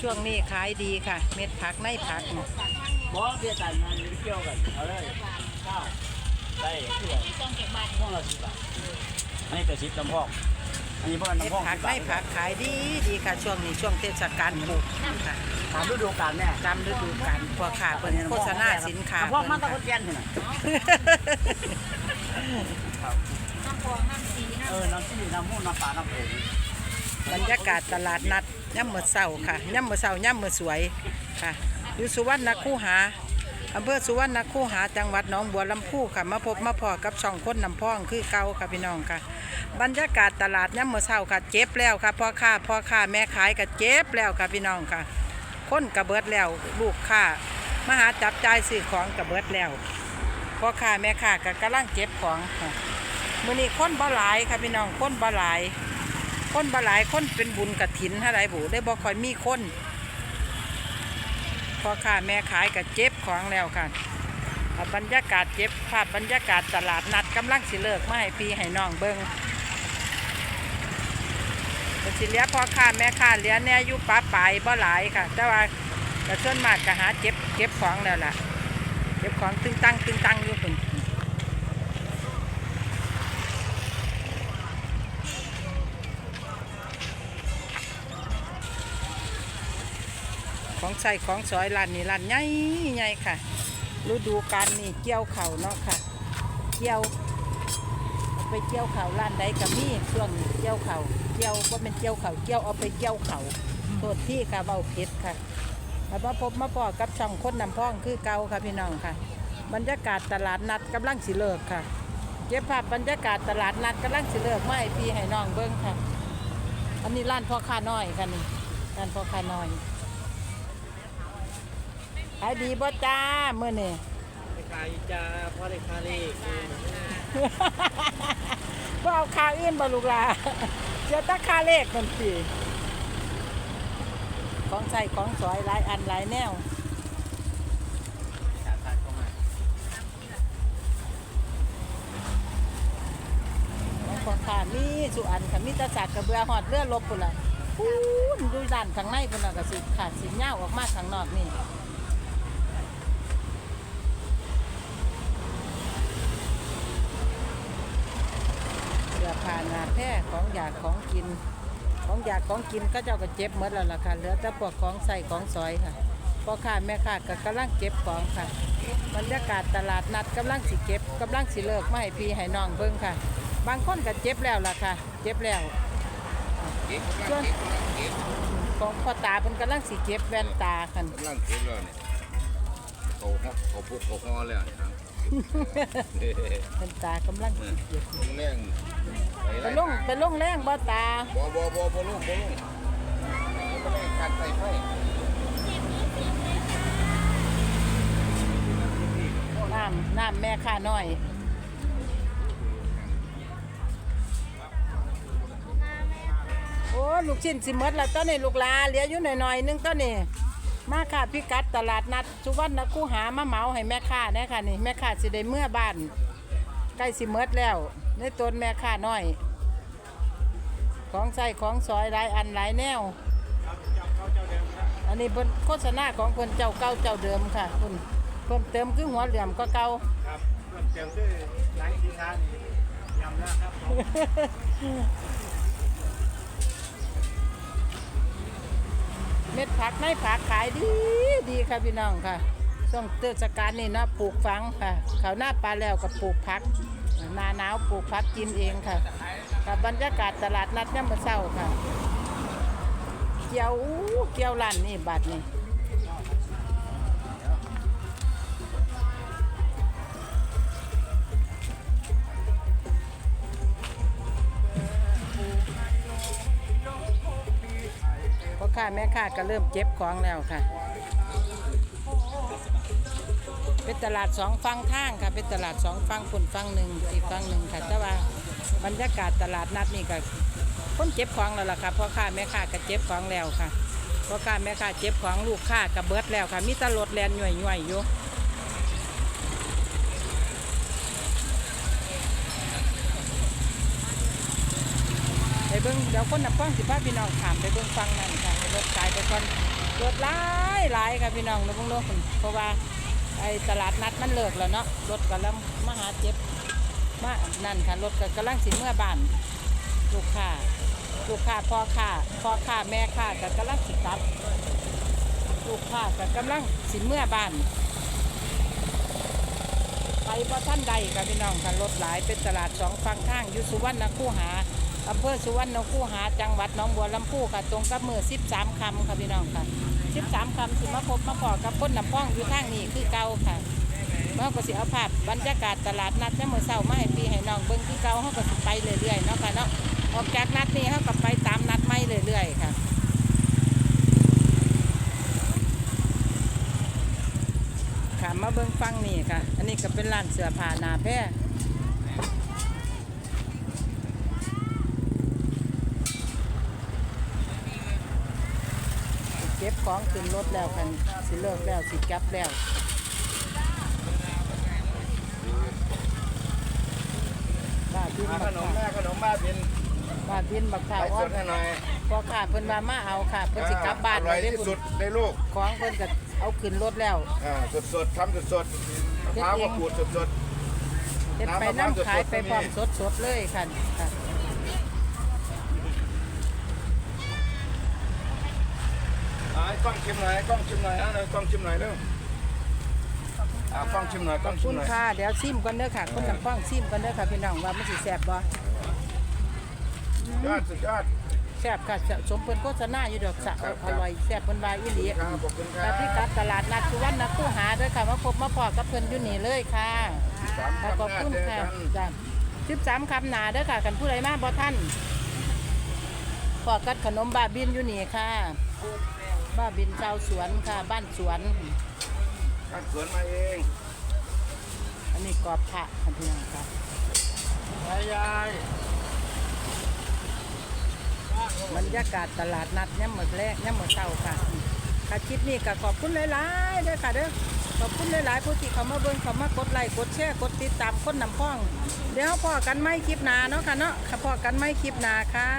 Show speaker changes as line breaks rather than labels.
ช่วงนี้ขายดีค่ะ เม็ดผักในผักนี่
บอเบี้ยตันมันเกี่ยวกันเอาเลยข้าวได้เพื่อนห้องละสิบบาทอันนี้แต่สิบลำพอกอันนี้เพราะ
เม็ด
ลำพอก
ผัก
สิบ
ใน
บาท
ผักขายดีดีค่ะ ช่วงนี้ช่วงเทศกาลปลูกค่ะ
ตามฤดูกาลแน่
ตามฤดูกาลพวกค่ะเพิ่นโฆษณาสินค้า
ลำพอก
เพิ่
มัน
น
ตะ
ค่ะ
คนแก่นใช่ไหม
น้ำฟองน้ำสีน้
เออน้ำซีน้ำมูนน้ำปลาน้ำโอ่ง
บรรยากาศตลาดนัด ย่ำมื้อเช้าค่ะย่ำมื้อเช้าย่ำมื้อสวยค่ะอยู่สุวรรณคูหาอำเภอสุวรรณคูหาจังหวัดหนองบัวลำพูค่ะ มาพบมาพอกับช่องคนนำพ้องคือเก่าค่ะพี่น้องค่ะ บรรยากาศตลาดย่ำมื้อเช้าค่ะเจ็บแล้วค่ะพ่อค้าพ่อค้าแม่ขายก็เจ็บแล้วค่ะพี่น้องค่ะ คนกระเบิดแล้วลูกค้ามหาจับจ่ายซื้อของกระเบิดแล้วพ่อค้าแม่ค้าก็กำลังเก็บของค่ะมื้อนี้คนบ่หลายค่ะพี่น้องคนบ่หลาย คนบ่หลายคนเป็นบุญกระถินเท่าไรบุได้บ่ค่อยมีคนพ่อค้าแม่ขายก็เจ็บของแล้วค่ะบรรยากาศเจ็บภาพบรรยากาศตลาดนัดกำลังสิเลิกมาให้พี่ให้น้องเบิงสิเลี้ยพ่อค้าแม่ค้าเลี้ยแน่อยู่ป้าปลายบ่หลายค่ะ แต่ว่าก็ส่วนมากก็หาเจ็บเก็บของแล้วล่ะเก็บของตึงตังตึงตังอยู่ปุ่น ของใส่ของสอยร้านนี้ร้านใหญ่ใหญ่ค่ะ ฤดูกาลนี่เกี่ยวเข่าวเนาะค่ะ เกี่ยวเอาไปเกี่ยวเข่าวร้านใดก็มีช่วงนี้เกี่ยวเข่าวเกี่ยวว่าเป็นเกี่ยวเข่าวเกี่ยวเอาไปเกี่ยวเข่าวโทษที่ค่ะเบาเพชรค่ะแล้วมาพบมาพอกับช่องคนนำพ้องคือเก่าค่ะพี่น้องค่ะ บรรยากาศตลาดนัดกำลังสิเลิกค่ะเก็บภาพบรรยากาศตลาดนัดกำลังสิเลิกมาให้พี่ให้น้องเบิ้งค่ะ อันนี้ร้านพ่อค้าน้อยค่ะนี่ร้านพ่อค้าน้อย ขายดีบ่จ้าเมื่อนี่
ขายจ้าพ่อได้คาเลข
บ่เอาค่าอื่นบ่ลูกหลาเจ้าตาค่าเลขคนสิของใส่ของสอยหลายอันหลายแนวของพ่อค้ามีสุอันค่ะมีแตะสักกระเบือหอดเรือลบพุ่นล่ะพูนดูด้านข้างในพุ่นน่ะก็สิขาดสิเหย้าออกมาข้างนอกนี่าหนาแพร่ของอยากของกิน ของอยากของกินก็เจ้าก็เจ็บหมดแล้วล่ะค่ะเหลือแต่พวกของใส่ของซอยค่ะพ่อค้าแม่ค้าก็กำลังเก็บของค่ะบรรยากาศตลาดนัดกำลังสิเก็บกำลังสิเลิกไมาให้พี่ให้น้องเบิ่งค่ะ บางคนก็เจ็บแล้วล่ะค่ะ เจ็บแล้วส่วนของพ่อตาเพิ่นกำลังสิเก็บแว่นตาค่ะ
กำลังเก็บแล้วเนี่ย เขาฮอกเขาพุกเขาฮอแล้วเนี่ยครับ
แว่นตากำลังสิเก็บ
ลงแรงไป
ไป
ไล่
ลงไปลงแรงบ่ตา
บ่บ่บ่บ่ลงบ่ลงบ่ลงการใส่ไฟ
น้ำน้ำแม่ข้าน้อยโอ้ลูกชิ้นสิหมดแล้วตอนนี้ลูกหลาเหลืออยู่หน่อยๆนึงตอนนี้ มาค่ะพี่กัดตลาดนัดสุวรรณคูหามาเหมาให้แม่ค้าแน่ค่ะนี่แม่ค้าสิได้เมื่อบ้านใกล้สิหมดแล้วในต้นแม่ค้าน้อย ของใส่ของซอยหลายอันหลายแนว อันนี้เพิ่นโฆษณาของเพิ่นเจ้าเก่าเจ้าเดิมค่ะเพิ่นเพิ่มเติมคือหัวเหลี่ยมก็เก่า
ครับเจียวด้วยหนังดีชานี่ยำนะครับ
เม็ดผักในผักขายดีดีค่ะพี่น้องค่ะช่วงเทศกาลนี่นะปลูกฝังค่ะเขาหน้าปลาแล้วก็ปลูกผักหน้าหนาวปลูกผักกินเองค่ะกับบรรยากาศตลาดนัดย่ำมะเส้าค่ะ เกี๊ยวเกี๊ยวร้านนี่บัดนี่ ค้าแม่ค้าก็เริ่มเก็บของแล้วค่ะ เป็นตลาดสองฟังทางค่ะ เป็นตลาดสองฝั่งคนฟังหนึ่งอีกฟังหนึ่งค่ะ แต่ว่าบรรยากาศตลาดนัดนี่ก็คนเก็บของแล้วล่ะค่ะพ่อค้าแม่ค้าก็เก็บของแล้วค่ะพ่อค้าแม่ค้าเก็บของลูกค้าก็เบิดแล้วค่ะมีตลดแลนหน่วยๆอยู่ เบิ่งเดี๋ยวคนนำป้องสิพาพี่น้องถามไปเบิ่งฟังนั่นค่ะรถสายไปก่อนรถหลายหลายค่ะพี่น้องในวงโลกพุ่นเพราะว่าไอ้ตลาดนัดมันเลิกแล้วเนาะรถก็แล้วมาหาเจ็บมานั่นค่ะรถก็กำลังสิเมื่อบ้านลูกค้าลูกค้าพ่อค้าพ่อค้าแม่ค้าก็กำลังสิกลับ ลูกค้าก็กำลังสิเมื่อบ้านไปพระท่านใดค่ะพี่น้องค่ะรถหลายเป็นตลาดสองฝั่งข้างยุสุวรรณคูหา อำเภอสุวรรณคูหาจังหวัดหนองบัวลำพูค่ะ ตรงกับมือ13คำค่ะพี่น้องค่ะ13คำสิมาพบมาพอกับคนนำพ้องอยู่ทางนี้คือเก่าค่ะเมื่อก็สิเอาภาพบรรยากาศตลาดนัดเนี่มือเศร้ามาให้พี่ให้น้องเบิ่งคือเก่าเขาก็สิไปเรื่อยๆเนาะค่ะเนาะออกจากนัดนี้เขาก็ไปตามนัดไม่เรื่อยๆค่ะค่ะมาเบิ่งฟังนี่ค่ะ อันนี้ก็เป็นร้านเสื้อผ้าหนาแพร่เก็บของขึ้นรถแล้วกันสิเลิกแล้วสิกลับแล้วบ้าบิน
ข
บัก
นม
ขาว
แม่ขนมบ้าบิน
บ้าบินบักขาว
ไป
อ่
ส
อน
ดให้หน่อย
พอขาดเพิ่นว่ามาเอาค่ะเพิ่นสิกลับบ้าน
อร่อย
ได้
ที่
บุญ
สุดในลูก
ของเพิ่นก็เอาขึ้นรถแล้ว
อ่าสดสดๆทำสดสดๆมะพร้าวก็ขูดสดสด
เฮ็ดไปน้ำขายไปพร้อมสดๆเลยค่ะค่ะ
ๆอ่าให้ก ล้องชิมหน่อยให้กล้องชิมหน่อยอะเลยกล้องชิมหน่อยเร็วอ่ากล้องชิมหน่อยกล้องชิ
คุ
ม
ณ
หน่อย
ค่ะเดี๋ยวซิมก่อนเด้อค่ะคนลำป้องซิมก่อนเด้อค่ะพี่น้องว่ามันสิแซ่บบ่
ยอดสุดยอด
แซ่บค่ะสมเพิ่นโฆษณาอยู่ดอกสะอร่อยแซ่บเพิ่นว่าอีหลี
ครับขอบคุณค
แต่
รับ
ที่กัดตลาดนัดสุวรรณคูหาเด้อค่ะ มาพบมาพอกับเพิ่นอยู่นี่เลยค่ะ
สาม
ค่ะ
คำ
ขอบ
หน้า
คุณ
เจอ
ค่ะ
กัน
จ้ะ13คำหนาเด้อค่ะกันผู้ใดมาบ่ทันพอกัดขนมบ้าบินอยู่นี่ค่ะ บ้าบินชาวสวนค่ะ บ้านสวน
คัดสวนมาเอง
อันนี้กรอบผักค่ะพี่น้องค่ะ
ยายยาย
บรรยากาศตลาดนัดย่ำหมดแรกย่ำหมดเช้าค่ะค่ะคลิปนี้ก็ขอบคุณหลายๆเด้อค่ะเด้อขอบคุณหลายๆผู้ที่เขามาเบิ่งเขามากดไลค์กดแชร์กดติดตามคนนำพ้อง เดี๋ยวพอกันไม่คลิปหนาเนาะค่ะเนาะค่ะพอกันไม่คลิปหนาค่ะ